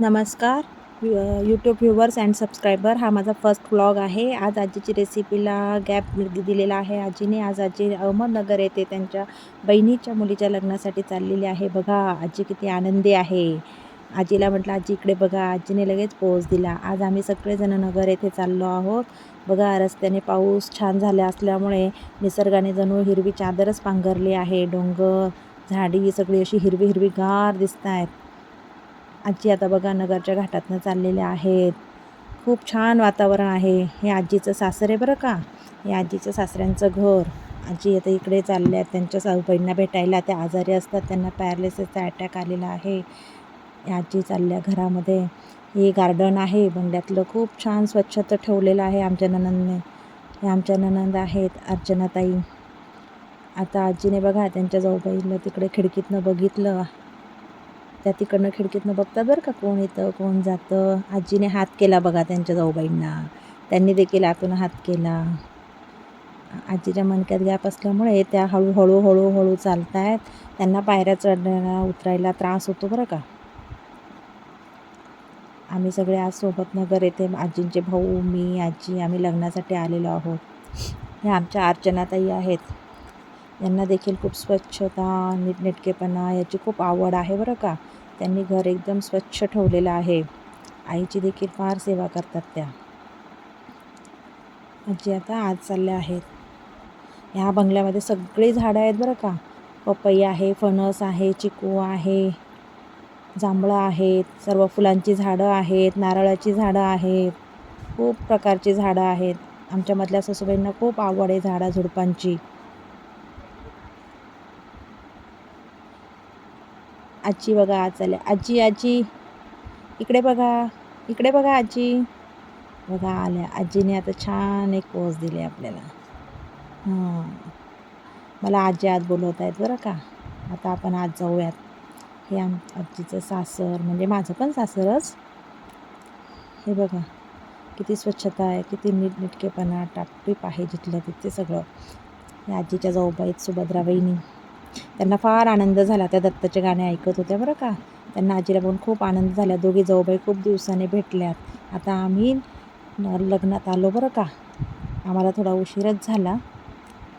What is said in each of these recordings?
नमस्कार. YouTube viewers and subscriber हा माझा फर्स्ट व्लॉग आहे. आज आजीची रेसिपीला गॅप दिलेला आहे. आजीने आज आजी अहमदनगर येथे त्यांच्या बहिणीच्या मुलीच्या लग्नासाठी चाललेली आहे. बघा आजी किती आनंदी आहे. आजीला म्हटलं आजी इकडे बघा. आजीने लगेच पोच दिला. आज आम्ही सगळेजण नगर येथे चाललो आहोत. बघा रस्त्याने पाऊस छान झाला असल्यामुळे निसर्गाने जणू हिरवी चादरच पांघरली आहे. डोंगर झाडी सगळी अशी हिरवी हिरवी गार दिसत आहेत आजी आता बघा नगरच्या घाटातनं चाललेल्या आहेत. खूप छान वातावरण आहे. हे आजीचं सासर आहे बरं का? हे आजीचं सासऱ्यांचं घर. आजी आता इकडे चालले आहेत. त्यांच्या साऊबाईंना भेटायला. त्या आजारी असतात. त्यांना पॅरालिसिसचा अटॅक आलेला आहे. हे आजी चालल्या घरामध्ये. हे गार्डन आहे. बंगल्यातलं खूप छान स्वच्छता ठेवलेलं आहे आमच्या ननंदने. हे आमच्या ननंद आहेत अर्चनाताई. आता आजीने बघा त्यांच्या जाऊबाईला तिकडे खिडकीतनं बघितलं. त्या तिकडनं खिडकीतनं बघतात बरं का कोण येतं कोण जातं. आजीने हात केला बघा त्यांच्या जाऊबाईंना. त्यांनी देखील आतून हात केला. आजीच्या मनक्यात गॅप असल्यामुळे त्या हळूहळू हळूहळू चालत आहेत त्यांना पायऱ्या चढण्याला उतरायला त्रास होतो बरं का. आम्ही सगळे आज सोबत नगर येथे आजींचे भाऊ मी आजी आम्ही लग्नासाठी आलेलो आहोत. ह्या आमच्या अर्चनाताई आहेत. यांना देखील खूप स्वच्छता नीटनेटकेपणा याची खूप आवड आहे बरं का. त्यांनी घर एकदम स्वच्छ ठेवलेलं आहे. आईची देखील फार सेवा करतात त्या. आजी आता आज चालल्या आहेत. ह्या बंगल्यामध्ये सगळी झाडं आहेत बरं का. पपई आहे फणस आहे चिकू आहे जांभळं आहेत सर्व फुलांची झाडं आहेत नारळाची झाडं आहेत खूप प्रकारची झाडं आहेत. आमच्यामधल्या सासूबाईंना खूप आवड आहे झाडा आजी बघा आज आल्या आजी आजी. इकडे बघा इकडे बघा आजी. बघा आल्या. आजीने आता छान एक पोज दिले आपल्याला. हां. मला आजी आज बोलवत आहेत बरं का. आता आपण आज जाऊयात. हे आम आजीचं सासर म्हणजे माझं पण सासरच. हे बघा किती स्वच्छता आहे किती नीटनेटकेपणा टापटीप आहे जिथलं तिथे सगळं. या आजीच्या जाऊबाईत सुभद्रा वहिनी. त्यांना फार आनंद झाला त्या दत्ताचे गाणे ऐकत होत्या बरं का? त्यांना आजीला बघून खूप आनंद झाला. दोघी जाऊबाई खूप दिवसाने भेटल्यात. आता आम्ही लग्नात आलो बरं का? आम्हाला थोडा उशीरच झाला.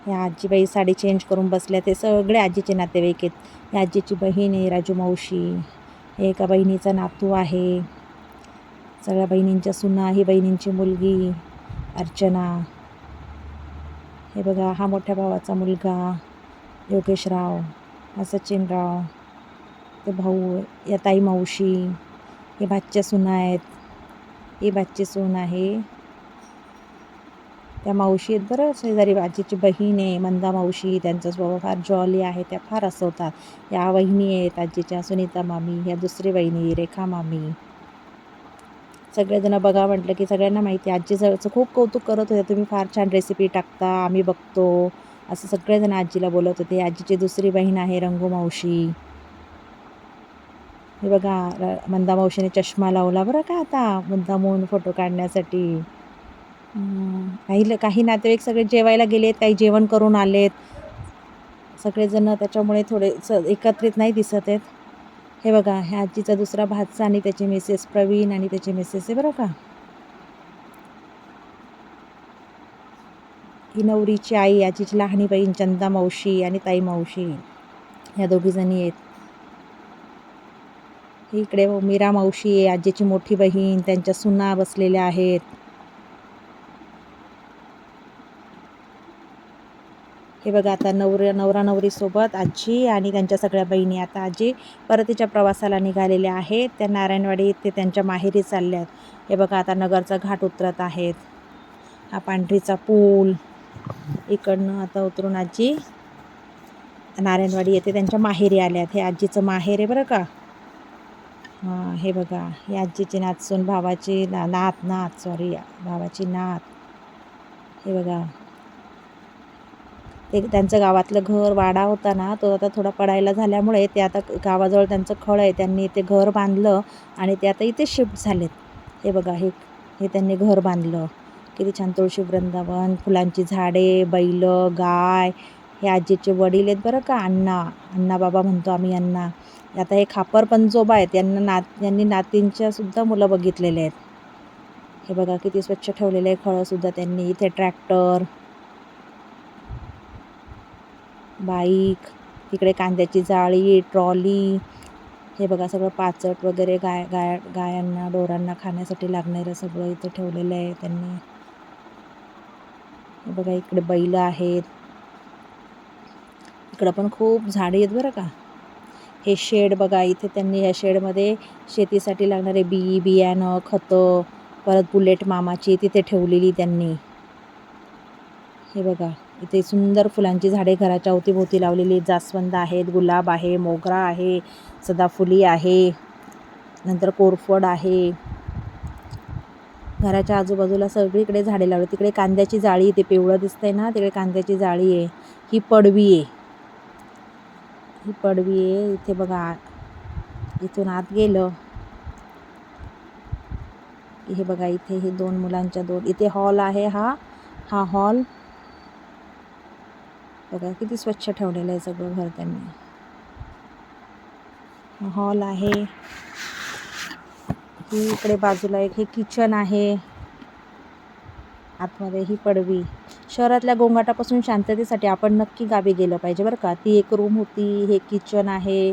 या आजीबाई साडी चेंज करून बसल्या ते सगळे आजीचे नातेवाईक आहेत. या आजीची बहीण आहे राजू मावशी. एका बहिणीचा नातू आहे. सगळ्या बहिणींच्या सुना ही बहिणींची मुलगी अर्चना. हे बघा हा मोठ्या भावाचा मुलगा. योगेशराव हा सचिनराव ते भाऊ या ताई मावशी हे भाच्या सुना आहेत. हे भाची सून आहे. त्या मावशी आहेत बरं शेजारी आजीची बहीण आहे मंदा मावशी त्यांचा स्वभाव फार जॉली आहे त्या फार असवतात या वहिनी आहेत आजीच्या सुनीता मामी ह्या दुसरी वहिनी रेखा मामी. सगळेजणं बघा म्हटलं की सगळ्यांना माहिती आहे. आजीचं खूप कौतुक करत होत्या तुम्ही फार छान रेसिपी टाकता आम्ही बघतो. असं सगळेजण आजीला बोलत होते. आजीची दुसरी बहीण आहे रंगू मावशी. हे बघा र मंदा मावशीने चष्मा लावला. बरं का आता मुद्दामून फोटो काढण्यासाठी. काही काही नातेवाईक सगळे जेवायला गेलेत काही जेवण करून आलेत. सगळेजण त्याच्यामुळे थोडे स एकत्रित नाही दिसत आहेत. हे बघा ह्या आजीचा दुसरा भातचा आणि त्याची मिसेस प्रवीण आणि त्याचे मिसेस आहे बरं का? ही नवरीची आई आजीची लहानी बहीण चंदा मावशी आणि ताई मावशी ह्या दोघीजणी आहेत. इकडे मीरा मावशी आहे आजीची मोठी बहीण त्यांच्या सुना बसलेल्या आहेत. हे बघा आता नवऱ्या नवरा नवरीसोबत आजी आणि त्यांच्या सगळ्या बहिणी. आता आजी परतीच्या प्रवासाला निघालेल्या आहेत. त्या नारायणवाडी ते त्यांच्या माहेरी चालल्यात. हे बघा आता नगरचा घाट उतरत आहेत. हा पांढरीचा पूल. इकडनं आता उतरून आजी नारायणवाडी येथे त्यांच्या माहेरी आल्यात हे आजीचं माहेर आहे बरं का? हां हे बघा. ही आजीची नाचसून भावाची ना नात नात सॉरी भावाची नात. हे बघा. ते त्यांचं गावातलं घर वाडा होता ना तो आता थोडा पडायला झाल्यामुळे ते आता गावाजवळ त्यांचं खळ आहे. त्यांनी ते घर बांधलं आणि ते आता इथे शिफ्ट झालेत. हे बघा हे हे त्यांनी घर बांधलं. किती छान तुळशी वृंदावन फुलांची झाडे बैल गाय हे आजीचे वडील आहेत बरं का अण्णा. अण्णा बाबा म्हणतो आम्ही यांना आता हे खापर पंजोबा आहेत. यांना नात यांनी नातींच्या सुद्धा मुलं बघितलेले आहेत. हे बघा किती स्वच्छ ठेवलेले आहे खळं सुद्धा त्यांनी. इथे ट्रॅक्टर बाईक तिकडे कांद्याची जाळी ट्रॉली. हे बघा सगळं पाचट वगैरे गाय गाय गायांना डोरांना खाण्यासाठी लागणारं सगळं इथं ठेवलेलं आहे त्यांनी. बघा इकडे बैल आहेत. इकडं पण खूप झाडे आहेत बरं का. हे शेड बघा इथे त्यांनी या शेडमध्ये शेतीसाठी लागणारे बी बियाणं खतं परत बुलेट मामाची तिथे ठेवलेली त्यांनी. हे बघा इथे सुंदर फुलांची झाडे घराच्या अवतीभोवती लावलेली जास्वंद आहेत गुलाब आहे मोगरा आहे सदाफुली आहे नंतर कोरफड आहे. घराच्या आजूबाजूला सगळीकडे झाडे लावली. तिकडे कांद्याची जाळी येते. पिवळं दिसतंय ना तिकडे कांद्याची जाळी आहे. ही पडवी आहे. ही पडवी आहे. इथे बघा इथून आत गेलं. हे बघा इथे हे दोन मुलांच्या दोन इथे हॉल आहे हा. हा हॉल. बघा किती स्वच्छ ठेवलेलं आहे सगळं घर त्यांनी. हॉल आहे. ही इकडे बाजूला एक हे किचन आहे. आतमध्ये ही पडवी. शहरातल्या गोंगाटापासून शांततेसाठी आपण नक्की गावी गेलं पाहिजे बरं का. ती एक रूम होती हे किचन आहे.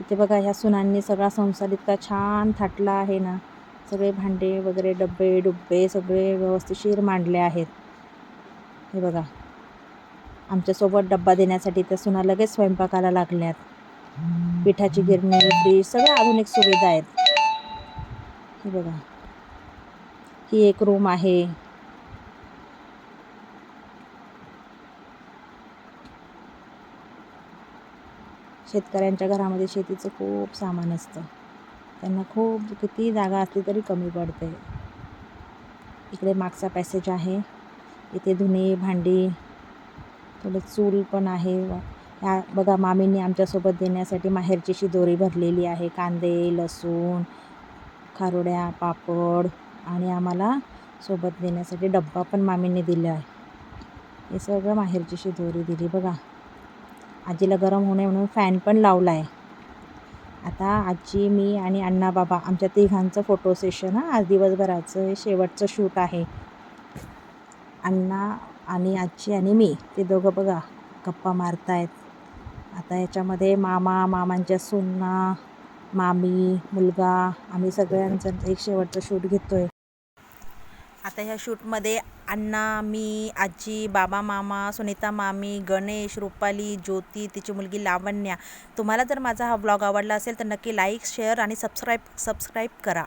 इथे बघा ह्या सुनांनी सगळा संसार इतका छान थाटला आहे ना. सगळे भांडे वगैरे डब्बे डुब्बे सगळे व्यवस्थिशीर मांडले आहेत. हे बघा. आमच्यासोबत डब्बा देण्यासाठी त्या सुना लगेच स्वयंपाकाला लागल्यात. पिठाची गिरणी फ्रीज सगळ्या आधुनिक सुविधा आहेत. हे बघा. ही एक रूम आहे. शेतकऱ्यांच्या घरामध्ये शेतीचं खूप सामान असतं. त्यांना खूप किती जागा असली तरी कमी पडते. इकडे मागचा पॅसेज आहे. इथे धुणी भांडी थोडं चूल पण आहे. ह्या बघा मामींनी आमच्यासोबत देण्यासाठी माहेरचीशी दोरी भरलेली आहे. कांदे लसूण खारोड्या पापड आणि आम्हाला सोबत देण्यासाठी डब्बा पण मामींनी दिला आहे. हे सगळं माहेरची शिदोरी दिली बघा. आजीला गरम होऊ नये म्हणून फॅन पण लावला आहे. आता आजी मी आणि अण्णा बाबा आमच्या तिघांचं फोटो सेशन हां. आज दिवसभराचं हे शेवटचं शूट आहे. अण्णा आणि आजी आणि मी ते दोघं बघा गप्पा मारतायत. आता याच्यामध्ये मामा मामांच्या सुन्ना मामी मुलगा आम्ही सगळ्यांचं एक शेवटचं शूट घेतो आहे आता ह्या शूटमध्ये अण्णा मी आजी बाबा मामा सुनीता मामी गणेश रुपाली ज्योती तिची मुलगी लावण्या. तुम्हाला जर माझा हा ब्लॉग आवडला असेल तर नक्की लाईक शेअर आणि सबस्क्राईब सबस्क्राईब करा.